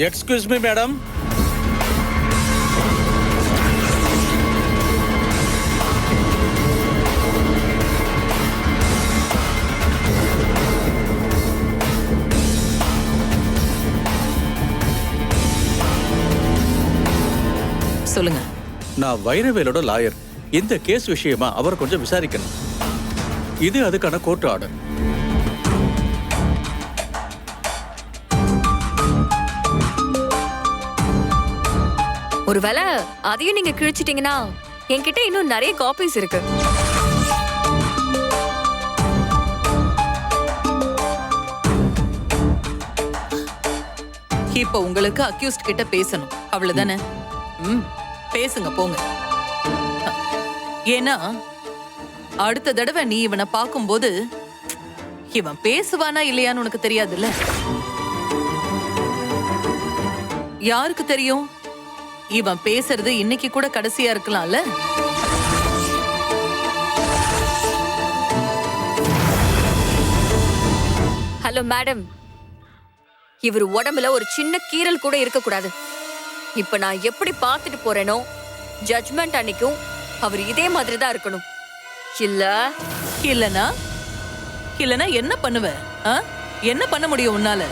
Excuse me madam சொல்லுங்க. நான் வைரவேலோட lawyer. இந்த கேஸ் விஷயமா அவர் கொஞ்சம் விசாரிக்கணும். இது அதுக்கான கோர்ட் ஆர்டர். ஒருவேளை அதையும் நீங்க கிழிச்சிட்டீங்கன்னா என்கிட்ட இன்னும் நிறைய காப்பீஸ் இருக்கு. இப்ப உங்களுக்கு அக்யூஸ்ட் கிட்ட பேசணும். அவ்வளவுதானே? ம் பேசுங்க போங்க. ஏன்னா அடுத்த தடவை நீ இவனை பார்க்கும்போது இவன் பேசுவானா இல்லையான்னு உனக்கு தெரியாதுல்ல? யாருக்கு தெரியும்? இவன் பேசுறது இன்னைக்கு கூட கடைசியா இருக்கலாம்ல? ஹலோ மேடம் இவர் உடம்புல ஒரு சின்ன கீறல் கூட இருக்க கூடாது இப்ப நான் எப்படி பார்த்துட்டு போறேனோ ஜட்மெண்ட் அன்னைக்கும் அவர் இதே மாதிரி தான் இருக்கணும். இல்ல? இல்லனா? இல்லனா என்ன பண்ணுவ? என்ன பண்ண முடியும் உன்னால?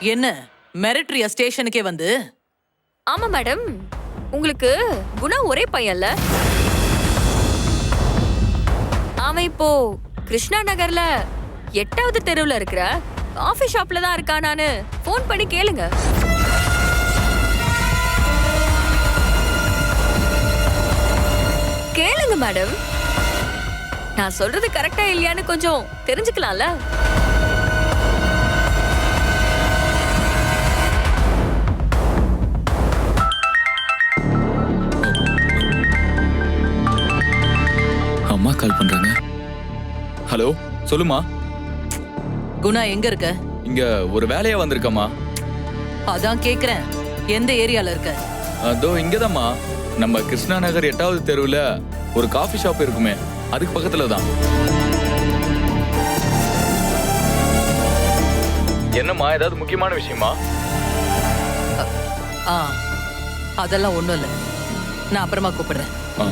என்ன மிரட்ரியா ஸ்டேஷனுக்கே வந்து? ஆமா மேடம். உங்களுக்கு குணா ஒரே பையன்ல. அவன் இப்போ கிருஷ்ணா நகர்ல எட்டாவது தெருவுல இருக்கிற காஃபி ஷாப்ல தான் இருக்கானான்னு ஃபோன் பண்ணி கேளுங்க. கேளுங்க மேடம். நான் சொல்றது கரெக்டா இல்லையான்னு கொஞ்சம் தெரிஞ்சுக்கலாம்ல? அம்மா கால் பண்றாங்க. ஹலோ சொல்லுமா? குணா எங்க இருக்க? இங்க ஒரு வேலையா வந்திருக்கம்மா. அதான் கேக்குறேன். எந்த ஏரியால இருக்க? அதோ இங்கதாம்மா. நம்ம கிருஷ்ணா நகர் எட்டாவது தெருவுல ஒரு காஃபி ஷாப் இருக்குமே அதுக்கு பக்கத்துல தான் என்னம்மா ஏதாவது முக்கியமான விஷயமா? ஆ அதெல்லாம் ஒண்ணும் இல்ல. நான் அப்புறமா கூப்பிடுறேன். ஆ.